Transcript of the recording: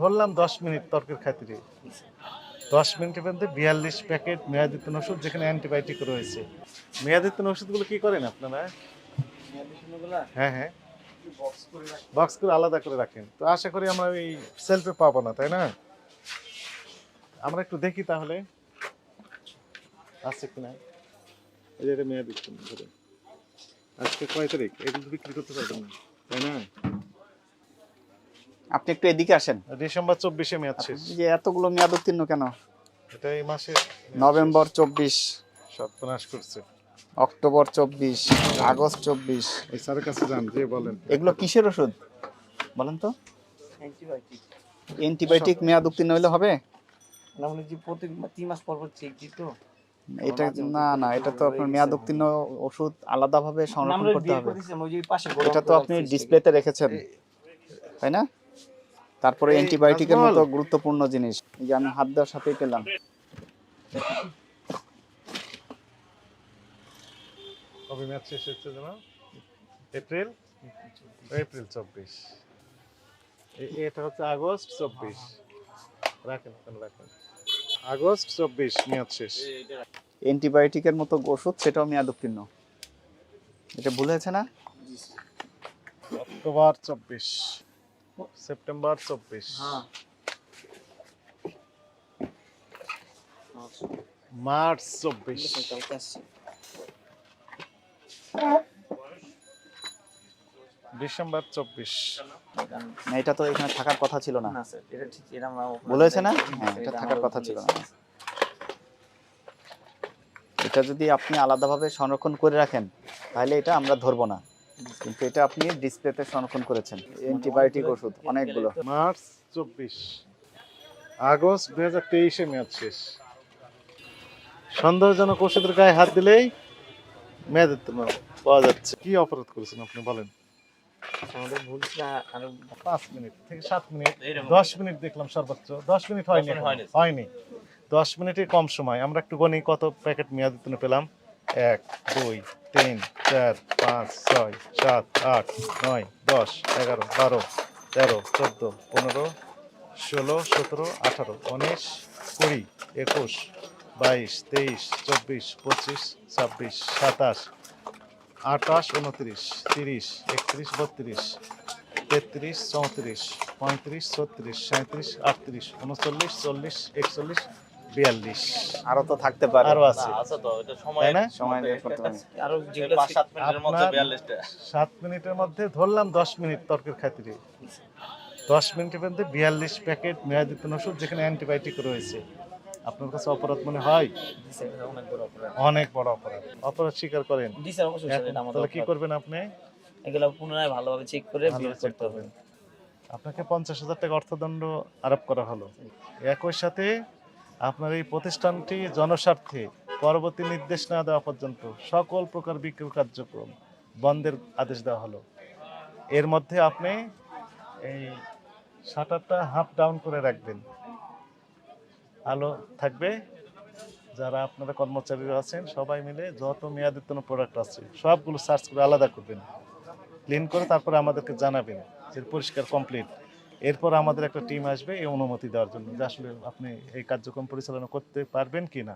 ধরলাম দশ মিনিট তর্কের খাতিরে। দশ মিনিটের মধ্যে বিয়াল্লিশ প্যাকেট মেয়াদিতন ওষুধ, যেখানে অ্যান্টিবায়োটিক রয়েছে। মেয়াদিতন ওষুধগুলো কি করেন আপনারা? হ্যাঁ হ্যাঁ। বক্স করে আলাদা করে রাখেন। তো আশা করি আমরা এই সেলফে পাবো না, তাই না? আমরা একটু দেখি তাহলে। আছে কিনা? এই যে এটা মেয়াদিতন ধরে আজকে কয় তারিখ? এগুলো বিক্রি করতে পারবেন না, তাই না? আপনি একটু এদিকে আসেন। ডিসেম্বর চব্বিশে মেয়াদ শেষ। যে এতগুলো মেয়াদ উত্তীর্ণ কেন? এটা এই মাসে নভেম্বর চব্বিশ। সর্বনাশ করছে। অক্টোবর চব্বিশ আগস্ট চব্বিশ। এই স্যারের কাছে যান যে বলেন। এগুলো কিসের ওষুধ? বলেন তো। অ্যান্টিবায়োটিক অ্যান্টিবায়োটিক মেয়াদ উত্তীর্ণ হলে হবে? না মানে যে প্রতি তিন মাস পর পর চেক দিত এটা না না এটা তো আপনার মেয়াদ উত্তীর্ণ ওষুধ আলাদাভাবে সংরক্ষণ করতে হবে। করে দিয়েছিলাম ওই যে পাশে এটা তো আপনি ডিসপ্লেতে রেখেছেন। তাই না? তারপরে অ্যান্টিবায়োটিকের মতো গুরুত্বপূর্ণ জিনিস। এই যে আমি হাত দেওয়ার সাথেই পেলাম। কবে মেয়াদ শেষ হচ্ছে যেন এপ্রিল? এপ্রিল চব্বিশ। এটা হচ্ছে আগস্ট চব্বিশ। রাখেন রাখেন রাখেন। আগস্ট চব্বিশ মেয়াদ শেষ। অ্যান্টিবায়োটিকের মতো ওষুধ সেটাও মেয়াদ উত্তীর্ণ এটা ভুল হয়েছে না? অক্টোবর চব্বিশ। সেপ্টেম্বর চব্বিশ। হ্যাঁ। মার্চ চব্বিশ। ডিসেম্বর চব্বিশ। না এটা তো এখানে থাকার কথা ছিল না। না এটা ঠিক আমরা না? হ্যাঁ, এটা থাকার কথা ছিল না। এটা যদি আপনি আলাদাভাবে সংরক্ষণ করে রাখেন তাহলে এটা আমরা ধরবো না। কিন্তু এটা আপনি ডিসপ্লেতে সংরক্ষণ করেছেন। অ্যান্টিবায়োটিক ওষুধ অনেকগুলো। মার্চ চব্বিশ। আগস্ট দুই হাজার তেইশে মেয়াদ শেষ। সন্দেহজনক ওষুধের গায়ে হাত দিলেই মেয়াদের তো পাওয়া যাচ্ছে। কি অপরাধ করেছেন আপনি বলেন? আমাদের ভুল আরও পাঁচ মিনিট থেকে সাত মিনিট দশ মিনিট দেখলাম সর্বোচ্চ। দশ মিনিট হয়নি মিনিট হয়নি। হয়নি। দশ মিনিটের কম সময়। আমরা একটু গণি কত প্যাকেট মেয়াদিতনে পেলাম? এক দুই তিন চার, পাঁচ, ছয়, সাত, আট, নয়, দশ, এগারো, বারো, তেরো, চোদ্দ, পনেরো, ষোলো, সতেরো, আঠারো, উনিশ, কুড়ি, একুশ, বাইশ, তেইশ, চব্বিশ, পঁচিশ, ছাব্বিশ, সাতাশ, আঠাশ, উনত্রিশ, তিরিশ, একত্রিশ, বত্রিশ, তেত্রিশ, চৌত্রিশ, পঁয়ত্রিশ, ছত্রিশ সাঁত্রিশ আটত্রিশ, উনচল্লিশ, চল্লিশ, একচল্লিশ বিয়াল্লিশ। আরও তো থাকতে পারে। আরও আছে। আছে তো এটা সময় না? সময় দিয়ে করতে হবে। আরও যেগুলো পাঁচ সাত মিনিটের মধ্যে আপনার- বিয়াল্লিশটা। সাত মিনিটের মধ্যে ধরলাম দশ মিনিট তর্কের খাতিরে। দশ মিনিটের মধ্যে বিয়াল্লিশ প্যাকেট মেয়াদিতন ওষুধ যেখানে অ্যান্টিবায়োটিক রয়েছে। আপনার কাছে অপরাধ মনে হয়? অনেক বড় অপরাধ। অপরাধ। অপরাধ স্বীকার করেন। তাহলে কি করবেন আপনি? এগুলো পুনরায় ভালোভাবে চেক করে বিল করতে হবে। আপনাকে পঞ্চাশ হাজার টাকা অর্থদণ্ড আরোপ করা হলো। একই সাথে আপনার এই প্রতিষ্ঠানটি জনস্বার্থে পরবর্তী নির্দেশ না দেওয়া পর্যন্ত সকল প্রকার বিক্রয় কার্যক্রম বন্ধের আদেশ দেওয়া হলো। এর মধ্যে আপনি এই শাটারটা হাফ ডাউন করে রাখবেন। আলো থাকবে। যারা আপনারা কর্মচারীরা আছেন, সবাই মিলে যত মেয়াদিতন প্রোডাক্ট আছে, সবগুলো সার্চ করে আলাদা করবেন। ক্লিন করে তারপরে আমাদেরকে জানাবেন যে পরিষ্কার কমপ্লিট এরপর আমাদের একটা টিম আসবে, এই অনুমতি দেওয়ার জন্য। যে আসলে আপনি এই কার্যক্রম পরিচালনা করতে পারবেন কি না